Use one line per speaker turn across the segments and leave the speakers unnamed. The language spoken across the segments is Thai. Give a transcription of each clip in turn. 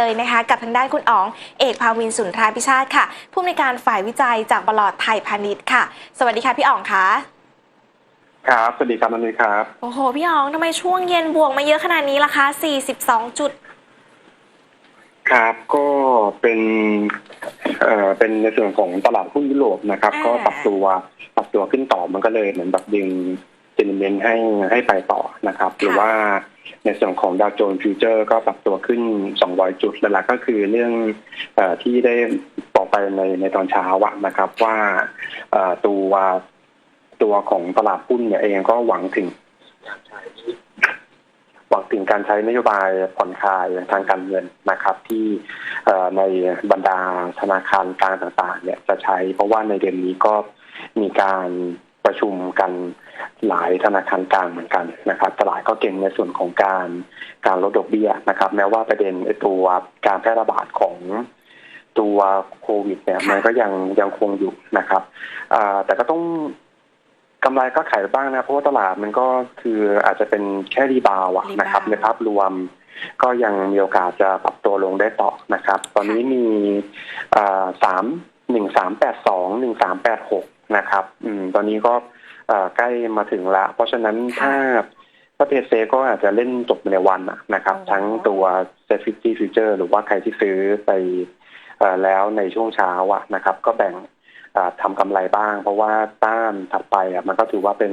เลยนะคะกับทางด้านคุณอ๋องเอกภาวินสุนทราพิชาติค่ะผู้อำนวยการฝ่ายวิจัยจากบลอดไทยพาณิชย์ค่ะ สวัสดีค่ะพี่อ๋องคะ
ครับสวัสดีครับนันนี่ครับ
โอ้โหพี่อ๋องทำไมช่วงเย็นบวกมาเยอะขนาดนี้ล่ะคะ 42 จุด
ครับก็เป็นเอ่อเป็นในส่วนของตลาดหุ้นยุโรปนะครับ
อ่า
ก็ปรับตัวปรับตัวขึ้นต่อมันก็เลยเหมือนแบบดึงเจนเมนให้ให้ไปต่อนะครับ หรือว่า ในส่วนของดาวโจนส์ฟิวเจอร์ก็ปรับตัวขึ้น 200 จุดหลักๆก็คือเรื่องอที่ได้บอกไปในในตอนเช้าอะนะครับว่าตัวตัวของตลาดหุ้นเนี่ยเองก็หวังถึงหวังถึงการใช้นโยบายผ่อนคลายทางการเงินนะครับ ที่ในบรรดาธนาคารกลางต่างๆ เนี่ยจะใช้เพราะว่าในเดือนนี้ก็มีการ ประชุมกันหลายธนาคารกลางเหมือนกันนะครับ ตลาดก็เก่งในส่วนของการการลดดอกเบี้ยนะครับ แม้ว่าประเด็นไอ้ตัวการแพร่ระบาดของตัวโควิดเนี่ย
ค่ะ
มันก็ยังยังคงอยู่นะครับอ่าแต่ก็ต้องกำไรก็ขายบ้างนะ เพราะว่าตลาดมันก็คืออาจจะเป็นแค่รีบาวอะนะครับ
รีบาว
ในภาพรวมก็ยังมีโอกาสจะปรับตัวลงได้ต่อนะครับ ตอนนี้มีสามหนึ่งสามแปดสองหนึ่งสามแปดหก นะครับ อืม ตอนนี้ก็เอ่อใกล้มาถึงละ เพราะฉะนั้นถ้าประเภทเซก็อาจจะเล่นจบในวันอะนะครับ ทั้งตัวเซฟิตี้ฟิวเจอร์หรือว่าใครที่ซื้อไปเอ่อแล้วในช่วงเช้าอะนะครับ ก็แบ่งอ่าทำกำไรบ้าง เพราะว่าต้านถัดไปอะมันก็ถือว่าเป็น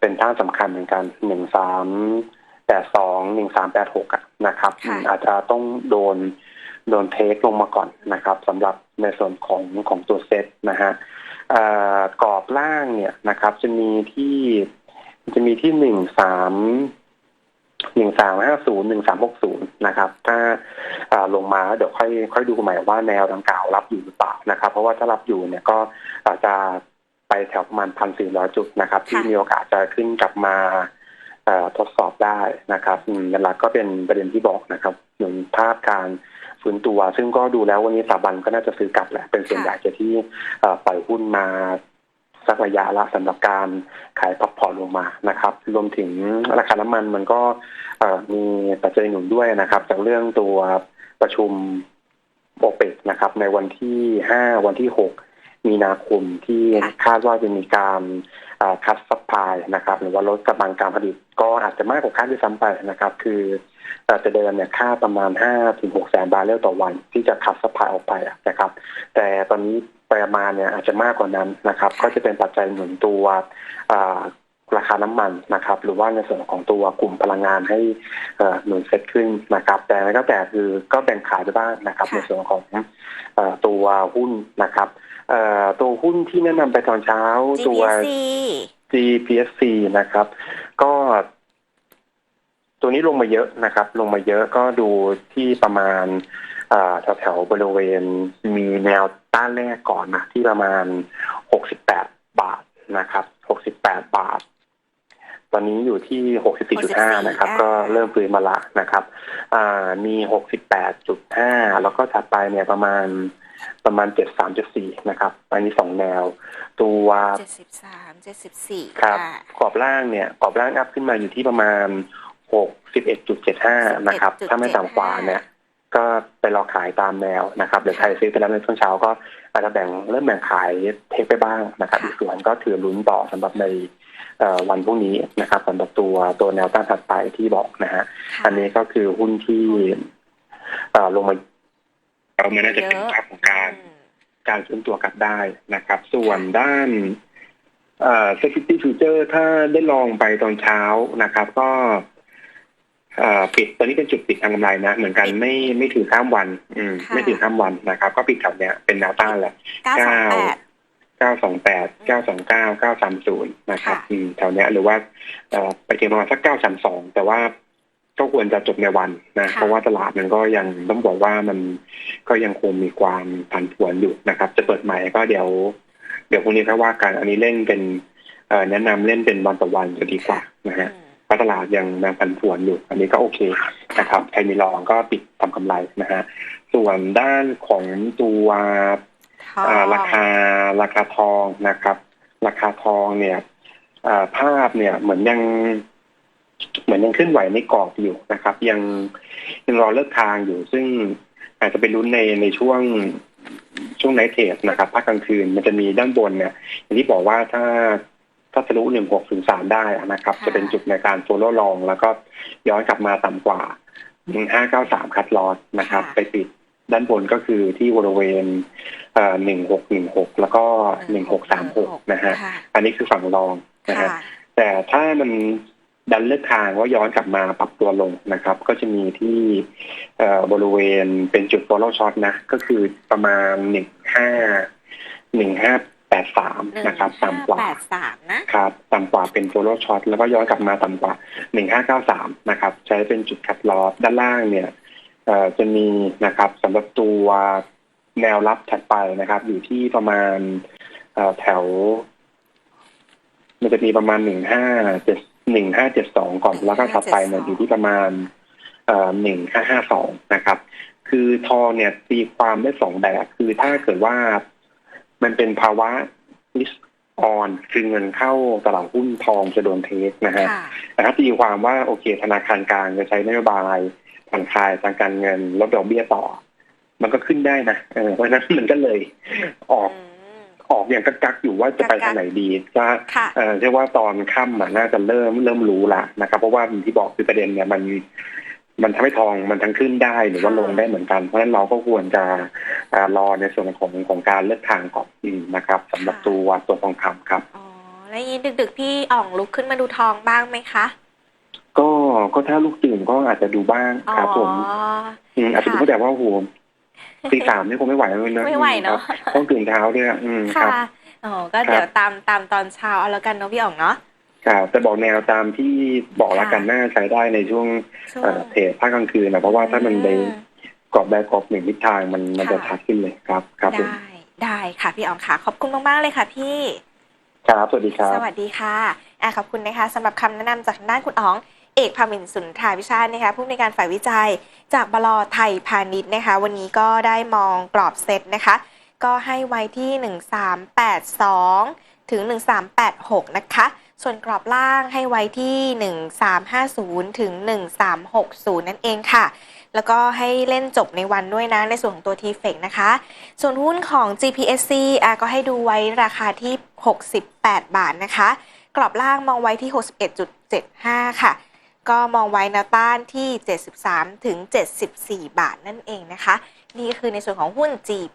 เป็นต้านสำคัญเหมือนกันหนึ่งสามแปดสองหนึ่งสามแปดหกนะครับ
ค่ะ
อาจจะต้องโดนโดนเทคลงมาก่อนนะครับสำหรับในส่วนของของตัวเซ็ตนะฮะอ่า กรอบล่างเนี่ยนะครับ จะมีที่จะมีที่หนึ่งสามหนึ่งสามห้าศูนย์หนึ่งสามหกศูนย์นะครับ ถ้าอ่าลงมาแล้วเดี๋ยวค่อยค่อยดูใหม่ว่าแนวดังกล่าวรับอยู่หรือเปล่านะครับ เพราะว่าถ้ารับอยู่เนี่ยก็อาจจะไปแถวประมาณพันสี่ร้อยจุดนะครับ ที่มีโอกาสจะขึ้นกลับมาเอ่อทดสอบได้นะครับอืมหลักๆก็เป็นประเด็นที่บอกนะครับหนุนภาพการ ฟื้นตัว ซึ่งก็ดูแล้ววันนี้สถาบันก็น่าจะซื้อกลับแหละ เป็นส่วนใหญ่จะที่เอ่อปล่อยหุ้นมาสักระยะละสำหรับการขายพักผ่อนลงมานะครับ รวมถึงราคาน้ำมันมันก็เอ่อมีปัจจัยหนุนด้วยนะครับ จากเรื่องตัวประชุมโอเปกนะครับ ในวันที่5วันที่6 มีนาคมที่
ค่ะ
คาดว่าจะมีการอ่าคัดซัพพลายนะครับ หรือว่าลดกำลังการผลิตก็อาจจะมากกว่าคาดด้วยซ้ำไปนะครับ คือเอ่อแต่เดิมเนี่ยค่าดประมาณ5ถึง6แสนบาร์เรลต่อวัน ที่จะคัดซัพพลายออกไปอะนะครับ แต่ตอนนี้ประมาณเนี่ยอาจจะมากกว่านั้นนะครับ ก็จะเป็นปัจจัยหนุนตัวอ่าราคาน้ำมันนะครับ หรือว่าในส่วนของตัวกลุ่มพลังงานให้เอ่อหนุนเซ็ตขึ้นนะครับ แต่อะไรก็แต่คือก็แบ่งขายไปบ้างนะครับ
ค่ะ
ในส่วนของเอ่อตัวหุ้นนะครับเอ่อ ตัวหุ้นที่แนะนำไปตอนเช้าตัว
GPC
GPSC นะครับ ก็ตัวนี้ลงมาเยอะนะครับ ลงมาเยอะก็ดูที่ประมาณแถวแถวๆบริเวณมีแนวต้านแรกก่อนนะที่ประมาณ 68 บาทนะครับ 68 บาท ตอนนี้อยู่ที่ 64.5 นะครับ
อ่า
ก็เริ่มฟื้นมาละนะครับอ่ามี 68.5 แล้วก็ถัดไปเนี่ยประมาณ ประมาณ 73.4 นะครับ อันนี้สองแนว ตัว
73 74
ครับ
ค่ะ
กรอบล่างเนี่ยกรอบล่างอัพขึ้นมาอยู่ที่ประมาณ 61.75 นะครับ ถ้าไม่ต่ำกว่าเนี่ยก็ไปรอขายตามแนวนะครับเดี๋ยวใครซื้อไปแล้วในช่วงเช้าก็อาจจะแบ่งเริ่มแบ่งขายเทคไปบ้างนะครับ
ค่ะ
อีกส่วนก็ถือลุ้นต่อสำหรับในเอ่อวันพรุ่งนี้นะครับสำหรับตัวตัวแนวต้านถัดไปที่บอกนะฮะ
ค่ะ
อันนี้ก็คือหุ้นที่เอ่อลงมา เอามันน่าจะเป็นภาพของการ
อืม
การฟื้นตัวกลับได้นะครับ ส่วนด้านเอ่อ safety future ถ้าได้ลองไปตอนเช้านะครับ ก็เอ่อปิดตอนนี้เป็นจุดปิดทางกำไรนะ เหมือนกันไม่ไม่ถึงข้ามวัน อืม
ค่ะ
ไม่ถึงข้ามวันนะครับ ก็ปิดแถวเนี้ยเป็นแนวต้านแหละ
928
เก้าสองแปดเก้าสองเก้าเก้าสามศูนย์นะครับ
ค่ะ
อืมแถวเนี้ยหรือว่าเอ่อไปถึงประมาณสักเก้าสามสองแต่ว่า ก็ควรจะจบในวันนะ
ค่ะ
เพราะว่าตลาดมันก็ยังต้องบอกว่ามันก็ยังคงมีความผันผวนอยู่นะครับ จะเปิดใหม่ก็เดี๋ยว เดี๋ยวพรุ่งนี้ค่อยว่ากันอันนี้เล่นเป็นเอ่อแนะนำเล่นเป็นวันต่อวันจะดีกว่านะฮะ
อืม
เพราะตลาดยังยังผันผวนอยู่ อันนี้ก็โอเคนะครับใครมีลองก็ปิดทำกำไรนะฮะส่วนด้านของตัว
ทอง
อ่าราคาราคาทองนะครับ ราคาทองเนี่ยอ่าภาพเนี่ยเหมือนยัง เหมือนยังเคลื่อนไหวในกรอบอยู่นะครับ ยังยังรอเลิกทางอยู่ ซึ่งอาจจะไปลุ้นในในช่วงช่วงไนท์เทรดนะครับภาคกลางคืนมันจะมีด้านบนเนี่ยอย่างที่บอกว่าถ้าถ้าทะลุหนึ่งหกถึงสามได้นะครับ
ค่ะ
จะเป็นจุดในการโฟลโล่ลอง แล้วก็ย้อนกลับมาต่ำกว่าหนึ่งห้าเก้าสามคัดลอสนะครับ ไปปิดด้านบนก็คือที่บริเวณหนึ่งหกหนึ่งหกแล้วก็หนึ่งหกสามหกนะฮะ
ค่ะ
อันนี้คือฝั่งรองนะ
ค่ะ
ฮะ แต่ถ้ามัน ดันเลือกทางว่าย้อนกลับมาปรับตัวลงนะครับ ก็จะมีที่เอ่อบริเวณเป็นจุด follow short นะ ก็คือประมาณหนึ่งห้าหนึ่งห้าแปดสามนะครับต่ำกว่า
แปดสามนะครับ
ต่ำกว่าเป็น follow short แล้วก็ย้อนกลับมาต่ำกว่าหนึ่งห้าเก้าสามนะครับ ใช้เป็นจุดคัดลอสด้านล่างเนี่ยเอ่อจะมีนะครับสำหรับตัวแนวรับถัดไปนะครับ อยู่ที่ประมาณเอ่อแถว มันจะมีประมาณหนึ่งห้าเจ็ด หนึ่งห้าเจ็ดสองก่อนแล้วก็ถัดไปเนี่ยอยู่ที่ประมาณเอ่อหนึ่งห้าห้าสองนะครับ คือทองเนี่ยตีความได้สองแบบ คือถ้าเกิดว่ามันเป็นภาวะ risk on คือเงินเข้าตลาดหุ้นทองจะโดนเทคนะฮะ
ค่ะ
แต่ถ้าตีความว่าโอเค ธนาคารกลางจะใช้นโยบายผ่อนคลายทางการเงินลดดอกเบี้ยต่อ มันก็ขึ้นได้นะเออเพราะฉะนั้นมันก็เลยออก
อืม
ออกอย่างกักๆอยู่ว่าจะไปทางไหนดีก็
ค่ะ
เอ่อเรียกว่าตอนค่ำอะน่าจะเริ่มเริ่มรู้ละนะครับ เพราะว่าอย่างที่บอกคือประเด็นเนี่ยมันมันทำให้ทองมันทั้งขึ้นได้หรือว่า
ค่ะ
ลงได้เหมือนกัน เพราะฉะนั้นเราก็ควรจะอ่ารอในส่วนของของการเลือกทางก่อนอืมนะครับสำหรับตัวตัวทองคำครับ
อ๋อแล้วอย่างนี้ดึกๆพี่อ่องลุกขึ้นมาดูทองบ้างไหมคะ
ก็ก็ถ้าลูกตื่นก็อาจจะดูบ้าง
อ๋อ
ครับผมมอาจจะดู
ค่ะ
แต่ว่าโอ้โห ตีสามนี่คงไม่ไหวเลยนะ
ไม่ไหวเนอะ
ครับต้องตื่นเช้าด้วยอะอืมค
ค่ะ
รับ
อ๋อก็เดี๋ยวตามตามตอนเช้าเอาแล้วกันเนาะพี่อ่องเนาะ
ครับแต่บอกแนวตามที่บอกแล้วกัน
ค่ะ
น่าใช้ได้ในช่วง
ช่วง
เอ่อเทรดภาคกลางคืนนะเพราะว่าถ้ามันไป
อื
กรอบแบกกรอบหนึ่งทิศทางมันมันจะ
ค่ะ
ชัดขึ้นเลยครับ ครับผม
ได้ได้ค่ะพี่อ๋องค่ะ ขอบคุณมากๆเลยค่ะพี่
ครับสวัสดีครับ
สวัสดีค่ะอะขอบคุณนะคะสำหรับคำแนะนำจากทางด้านคุณอ๋อง เอกพามินสุนทราวิชาตินะคะผู้ในวยการฝ่ายวิจัยจากบลไทยพาณิชย์นะคะวันนี้ก็ได้มองกรอบเซตนะคะ ก็ให้ไว้ที่ 1382 ถึง 1386 นะคะ ส่วนกรอบล่างให้ไว้ที่ 1350 ถึง 1360 นั่นเองค่ะแล้วก็ให้เล่นจบในวันด้วยนะ ในส่วนของตัว t f e c นะคะ ส่วนหุ้นของ GPSC อะก็ให้ดูไว้ราคาที่ 68 บาทนะคะ กรอบล่างมองไว้ที่ 61.75 ค่ะ ก็มองไว้แนวต้านที่ 73 ถึง 74 บาทนั่นเองนะคะ นี่คือในส่วนของหุ้น G